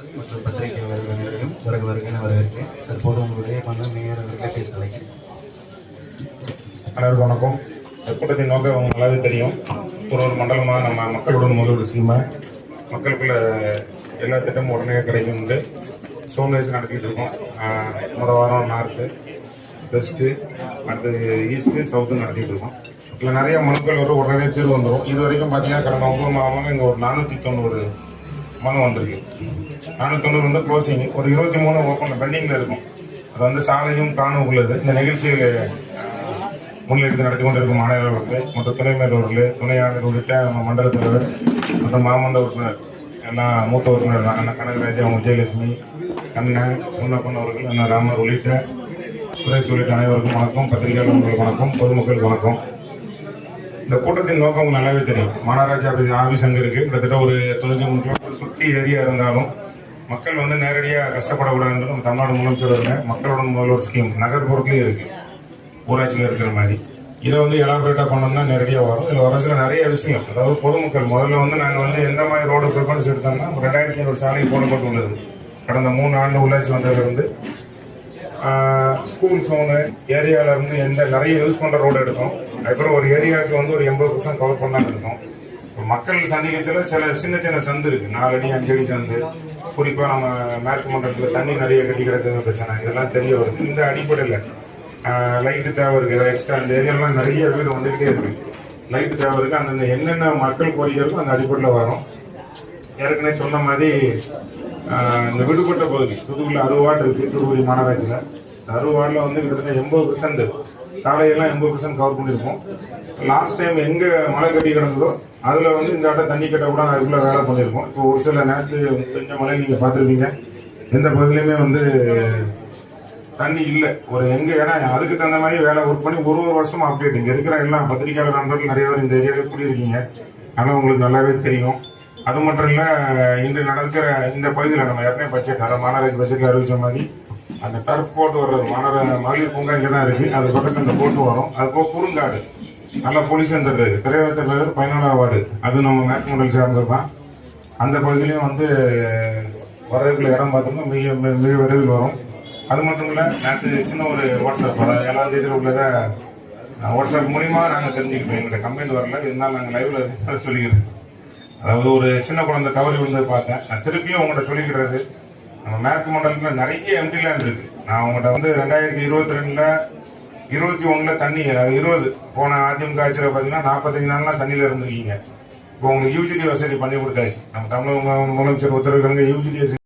மற்றும் பத்திரிகை அவர்களையும் வருக வருகின வரவேற்கிறேன். தற்போது உங்களுடைய மன மேயர் அவர்களை பேச அழைக்கிறேன். அனைவருக்கும் வணக்கம். இந்த கூட்டத்தின் நோக்கம் அவங்க நல்லாவே தெரியும். ஒரு ஒரு மண்டலமாக நம்ம மக்களுடன் முதலீடு செய்யுமா? மக்களுக்குள்ள எல்லா திட்டமும் உடனே கிடைக்கும்னு சோமேஸ் நடத்திக்கிட்டு இருக்கோம். ஆஹ் முத வாரம் நார்த்து வெஸ்ட்டு அடுத்தது ஈஸ்ட்டு சவுத்து நடத்திக்கிட்டு இருக்கோம். இதில் நிறைய மனுக்கள் வரும் உடனே தீர்வு வந்துடும் இது வரைக்கும் பார்த்தீங்கன்னா கடந்த ஒன்பது மாதமாக இங்கே ஒரு நானூற்றி தொண்ணூறு மனு வந்திருக்கு. நானூற்றி தொண்ணூறு வந்து க்ளோசிங் ஒரு இருபத்தி மூணு ஓப்பன் பெண்டிங்கில் இருக்கும். அது வந்து சாலையும் காணும் உள்ளது. இந்த நிகழ்ச்சியில் முன்னெடுத்து நடத்தி கொண்டிருக்கும் மாநில மற்றும் துணை மேலவர்கள் துணை உள்ளிட்ட நம்ம மண்டல தலைவர் மற்றும் மாமண்ட உறுப்பினர் எல்லாம் மூத்த உறுப்பினர் தான் அண்ணன் கனகராஜ் அவங்க விஜயலட்சுமி அண்ணன் முன்னப்பன் அவர்கள் ராமர் உள்ளிட்ட சுரேஷ் உள்ளிட்ட அனைவருக்கும் வணக்கம். பத்திரிகையாளர்களுக்கு வணக்கம். பொதுமக்களுக்கு வணக்கம். இந்த கூட்டத்தின் நோக்கம் உங்களுக்கு நல்லாவே தெரியும். மாநகராட்சி ஆஃபீஸ் ஆஃபீஸ் அங்கே இருக்குது கிட்டத்தட்ட ஒரு தொண்ணூற்றி மூணு கிலோமீட்டர் சுற்றி ஏரியா இருந்தாலும் மக்கள் வந்து நேரடியாக கஷ்டப்படக்கூடாதுன்னு நம்ம தமிழ்நாடு முதலமைச்சரோட மக்களோட முதல்வர் ஸ்கீம் நகர்ப்புறத்துலேயும் இருக்குது ஊராட்சியில் இருக்கிற மாதிரி. இதை வந்து எலாபரேட்டாக பண்ணோம்னா நேரடியாக வரும். இதில் வர சில நிறைய விஷயம். அதாவது பொதுமக்கள் முதல்ல வந்து நாங்கள் வந்து எந்த மாதிரி ரோடு ப்ரிஃபரன்ஸ் எடுத்தோம்னா ரெண்டாயிரத்தி ஐநூறு சாலை போடப்பட்டுள்ளது. கடந்த மூணு ஆண்டு உள்ளாட்சி வந்ததுலேருந்து ஸ்கூல் சோனு ஏரியாவிலேருந்து எந்த நிறைய யூஸ் பண்ணுற ரோடு எடுத்தோம். அதுக்கப்புறம் ஒரு ஏரியாவுக்கு வந்து ஒரு எண்பது பர்சன்ட் கவர் பண்ணாமல் இருக்கோம். இப்போ மக்கள் சந்திக்கிறதுல சில சின்ன சின்ன சந்து இருக்குது நாலு அடி அஞ்சு அடி சந்து. குறிப்பாக நம்ம மேற்கு மண்டலத்தில் தண்ணி நிறைய கட்டி கிடக்குற பிரச்சனை. இதெல்லாம் தெரிய வருது. இந்த அடிப்படையில் லைட்டு தேவை இருக்குது ஏதாவது எக்ஸ்ட்ரா அந்த ஏரியாலாம் நிறைய வீடு வந்துக்கிட்டே இருக்குது லைட்டு தேவை இருக்குது அந்தந்த என்னென்ன மக்கள் கோரிக்கை இருக்கோ அந்த அடிப்படையில் வரும். ஏற்கனவே சொன்ன மாதிரி இந்த விடுபட்ட பகுதி தூத்துக்குடியில் அறுபது வார்டு இருக்குது தூத்துக்குடி மாநகராட்சியில். அறுபது வார்டில் வந்து கிட்டத்தட்ட எண்பது பர்சன்ட் சாலையெல்லாம் எண்பது பர்சன்ட் கவர் பண்ணியிருக்கோம் லாஸ்ட் டைம் எங்கே மழை கட்டி கிடந்ததோ அதில் வந்து இந்த ஆட்டை தண்ணி கட்ட கூட அதுக்குள்ளே வேலை பண்ணியிருக்கோம். இப்போ ஒரு சில நேரத்துக்கு கொஞ்சம் மழை நீங்கள் பார்த்துருப்பீங்க. எந்த பகுதியிலையுமே வந்து தண்ணி இல்லை. ஒரு எங்கே ஏன்னா அதுக்கு தகுந்த மாதிரி வேலை ஒர்க் பண்ணி ஒரு ஒரு வருஷம் அப்டேட் இங்கே இருக்கிற எல்லாம் பத்திரிக்கையாளர் நண்பர்கள் நிறைய பேர் இந்த ஏரியாவில் கூடியிருக்கீங்க. ஆனால் உங்களுக்கு நல்லாவே தெரியும். அது மட்டும் இல்லை இன்று நடக்கிற இந்த பகுதியில் நம்ம ஏற்கனவே பட்ஜெட் அதாவது மாநகராட்சி பட்ஜெட்டில் அறிவிச்ச மாதிரி அந்த டர்ஃப் போட்டு வர்றது மாநகர மகளிர் பூங்கா இங்கே தான் இருக்குது அது பக்கத்தில் இந்த போட்டு வரும். அது போக குறுங்காடு. நல்ல போலீஸ் சென்டர் இருக்குது திரையரத்தில் பேர் வார்டு. அது நம்ம மேற்கு மண்டல் சார்ந்தது தான். அந்த பகுதியிலையும் வந்து வரவுக்குள்ள இடம் பார்த்தோம்னா மிக மிக மிக விரைவில் வரும். அது மட்டும் இல்லை நேற்று சின்ன ஒரு வாட்ஸ்அப் அதாவது ஏழாம் தேதியில் உள்ளதை வாட்ஸ்அப் மூலிமா நாங்கள் தெரிஞ்சுக்கிட்டோம். எங்கள்கிட்ட கம்ப்ளைண்ட் வரல. இருந்தாலும் நாங்கள் லைவில் சொல்லிக்கிறோம். அதாவது ஒரு சின்ன குழந்தை தவறி விழுந்து பார்த்தேன். நான் திருப்பியும் உங்கள்கிட்ட சொல்லிக்கிறது நம்ம மேற்கு மண்டலத்தில் நிறைய எம்டி லேண்ட் இருக்குது நான் உங்கள்கிட்ட வந்து ரெண்டாயிரத்தி இருபத்தி ரெண்டில் இருபத்தி ஒன்றில் தண்ணி அது இருபது போன அதிமுக ஆட்சியில் பார்த்தீங்கன்னா நாற்பத்தஞ்சு நாள்லாம் தண்ணியில் இருந்திருக்கீங்க. இப்போ உங்களுக்கு யூஜிடி வசதி பண்ணி கொடுத்தாச்சு. நம்ம தமிழக முதலமைச்சர் உத்தரவுக்கு யூஜிடி